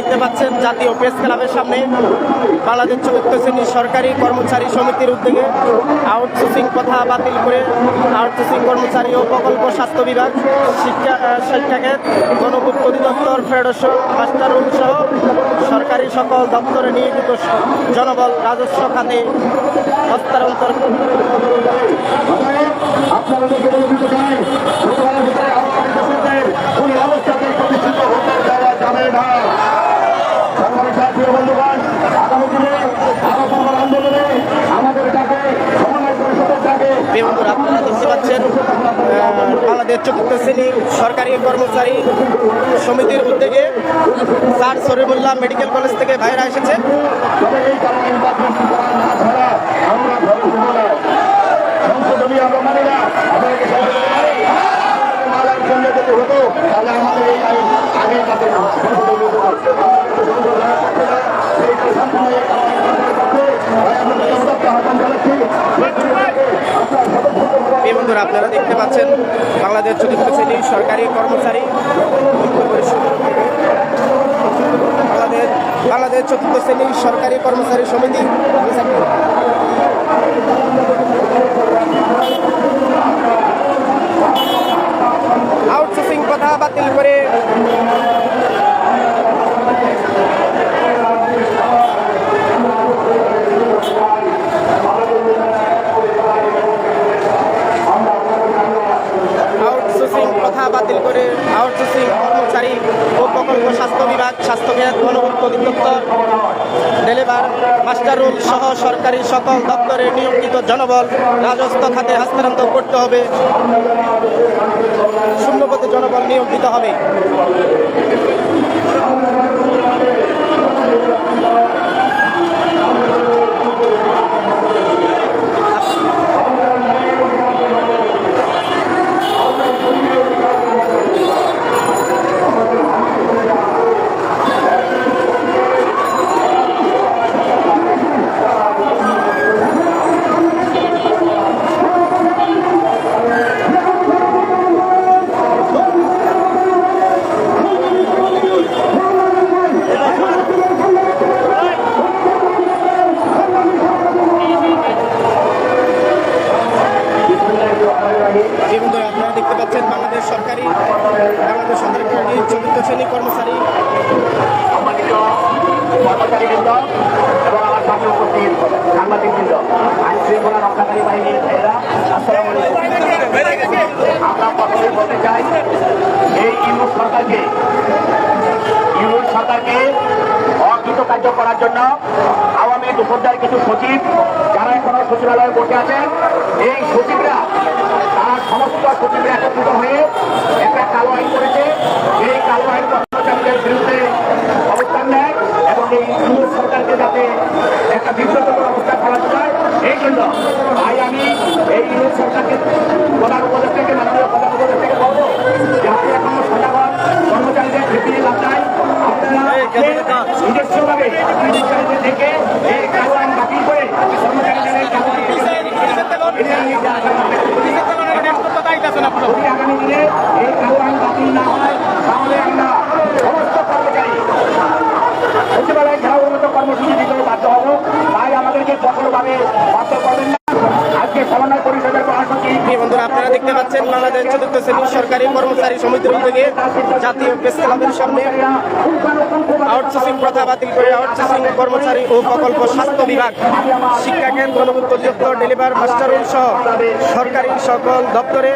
দেখতে পাচ্ছেন জাতীয় প্রেস ক্লাবের সামনে বাংলাদেশ চতুর্থ শ্রেণির সরকারি কর্মচারী সমিতির উদ্যোগে আউটসোর্সিং কথা বাতিল করে আউটসোর্সিং কর্মচারী ও প্রকল্প স্বাস্থ্য বিভাগ, শিক্ষা শিক্ষাকে গণপূর্ত অধিদপ্তর, ফেডারেশন মাস্টারুল সহ সরকারি সকল দপ্তরে নিয়োজিত জনবল রাজস্ব খাতে হস্তান্তর আপনারা দেখে বলে দিতে চাই ছোটবেলা থেকে আমাদের দেশের কোন অবস্থাতে প্রতিষ্ঠিত হতে দেওয়া যাবে না সংগ্রামী সাথী ও বন্ধুগণ আগামী দিনে আরও বড় আন্দোলনে আমাদের ডাকে সমন্বয় পরিষদের ডাকে বন্ধুরা আপনারা দেখতে পাচ্ছেন আমাদের চতুর্থ শ্রেণি সরকারি কর্মচারী সমিতির উদ্যোগে স্যার সরিমুল্লাহ মেডিকেল কলেজ থেকে ভাইরা এসেছে। আমরা ঘরে শুনব না সংশোধনী আমরা মানি না আপনাদেরকে মালার জন্য যদি হতো তাহলে আমাদের এই আইন আগে যাতে সংশোধনী হতো এই প্রশাসনে এই কারণে আমরা প্রস্তাবকে আহ্বান জানাচ্ছি আপনার সদস্য এই বন্ধুরা আপনারা দেখতে পাচ্ছেন বাংলাদেশ চতুর্থ শ্রেণির সরকারি কর্মচারী বাংলাদেশ বাংলাদেশ চতুর্থ শ্রেণির সরকারি কর্মচারী সমিতি। আউটসোর্সিং কথা বাতিল করে আউটসোর্সিং কথা বাতিল করে আউটসোর্সিং কর্মচারী ও প্রকল্প স্বাস্থ্য বিভাগ স্বাস্থ্যখাত গণপূর্ত অধিদপ্তর, ডেলিভার মাস্টারুল সহ সরকারি সকল দপ্তরে নিয়োজিত জনবল রাজস্ব খাতে হস্তান্তর করতে হবে। শূন্যপদে জনবল নিয়োগ হবে। কর্মচারী সম্মানিত কর্মচারীবৃন্দ এবং আমার সামনে উপস্থিত সাংবাদিকবৃন্দ আইন শৃঙ্খলা রক্ষাকারী বাহিনীর ভাইয়েরা আমরা প্রথমেই বলতে চাই, এই ইউনুস সরকারকে ইউনুস সরকারকে অকৃতকার্য করার জন্য আওয়ামী দুপর্যায়ের কিছু সচিব যারা এখনও সচিবালয়ে বসে আছেন, এই সচিবরা, তারা সমস্ত সচিবরা একত্রিত হয়ে একটা কালো আইন করেছে। এই কালো আইন কর্মচারীদের বিরুদ্ধে অবস্থান নেয় এবং এই ইউনুস সরকারকে যাতে একটা বিব্রতকর অবস্থা ফেলাতে যায় এই জন্য তাই আমি এই ইউনুস সরকারকে প্রধান উপদেষ্টাকে মাননীয় প্রধান উপদেষ্টাকে বলব যাতে এখনও সজাগত কর্মচারীদের ভেতরে লাভ নাই আপনারা নিজস্বভাবে কর্মচারীদের থেকে এই আইন বাতিল করে কর্মচারীদের আগামী দিনে এই আইন বাতিল না হয় তাহলে আমরা সমস্ত কর্মচারী সচিবালয় ঘেরাও মতো কর্মসূচি দিতে বাধ্য হব তাই আমাদেরকে কঠোরভাবে বাধ্য করবেন না আজকে সমন্বয় পরিষদের মহাসচিব এই বন্ধুরা আপনারা দেখতে পাচ্ছেন বাংলাদেশ চতুর্থ শ্রেণির সরকারি কর্মচারী সমিতির উদ্যোগে জাতীয় প্রেস ক্লাবের সামনে আউটসোর্সিং প্রথা বাতিল করে আউটসোর্সিং কর্মচারী ও প্রকল্প স্বাস্থ্য বিভাগ শিক্ষাকেন্দ্র গণপূর্ত ডেলিভার মাস্টারুল সহ সরকারি সকল দপ্তরে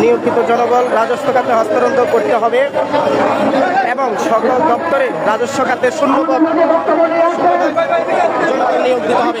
নিয়োজিত জনবল রাজস্ব খাতে হস্তান্তর করতে হবে এবং সকল দপ্তরে রাজস্ব খাতে শূন্যপদ নিয়োগ দিতে হবে।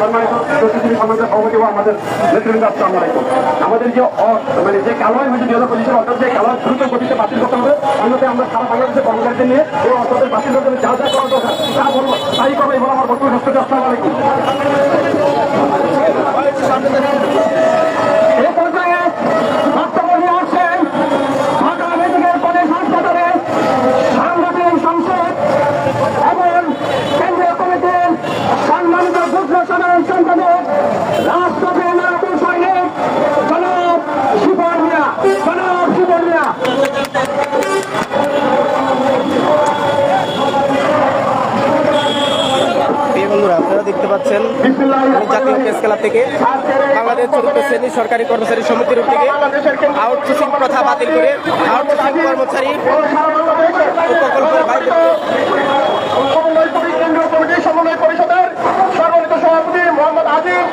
সম্মানিত সভাপতি আমাদের নেতৃবৃন্দ, আসসালামু আলাইকুম। আমাদের যে মানে যে কালোয় হয়েছে দুই হাজার পঁচিশের অর্থাৎ যে কালোয় দ্রুত গতিতে বাতিল করতে হবে অন্যতে আমরা সারা বাংলাদেশের কর্মচারীদের নিয়ে এই অর্থাৎ বাতিল করতে যা যা করা দরকার তা বলব, তাই করব এবার আমার বক্তব্য আসসালামু আলাইকুম। জাতীয় প্রেস ক্লাব থেকে বাংলাদেশ চতুর্থ শ্রেণি সরকারি কর্মচারী সমিতির উদ্যোগে আউটসোর্সিং প্রথা বাতিল করে আউটসোর্সিং কর্মচারী প্রকল্পের বাইরে সমন্বয় পরিষদের সভাপতি মোহাম্মদ আজিম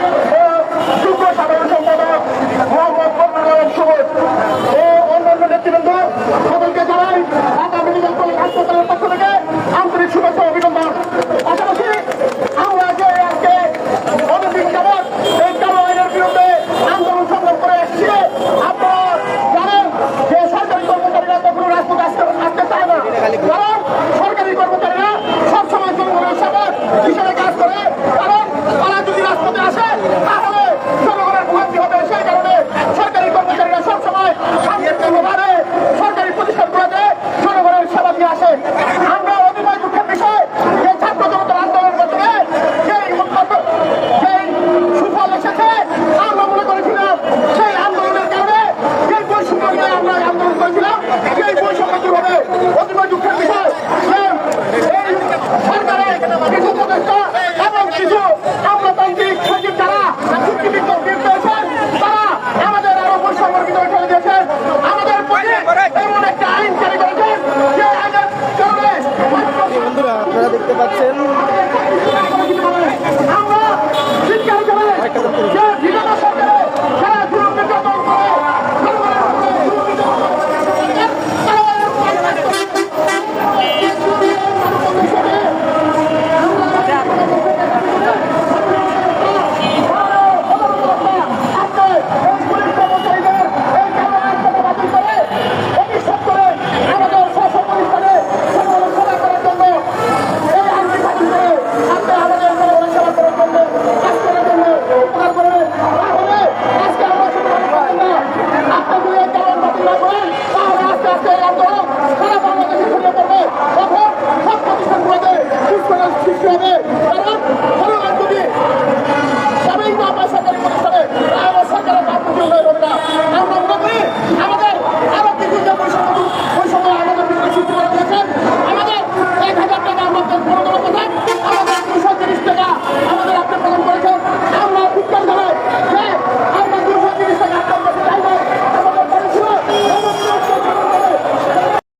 আন্দোলন সারা বাংলাদেশে ছড়িয়ে পড়বে তখন সব প্রতিষ্ঠানগুলোতে সুস্থ সৃষ্টি হবে কারণ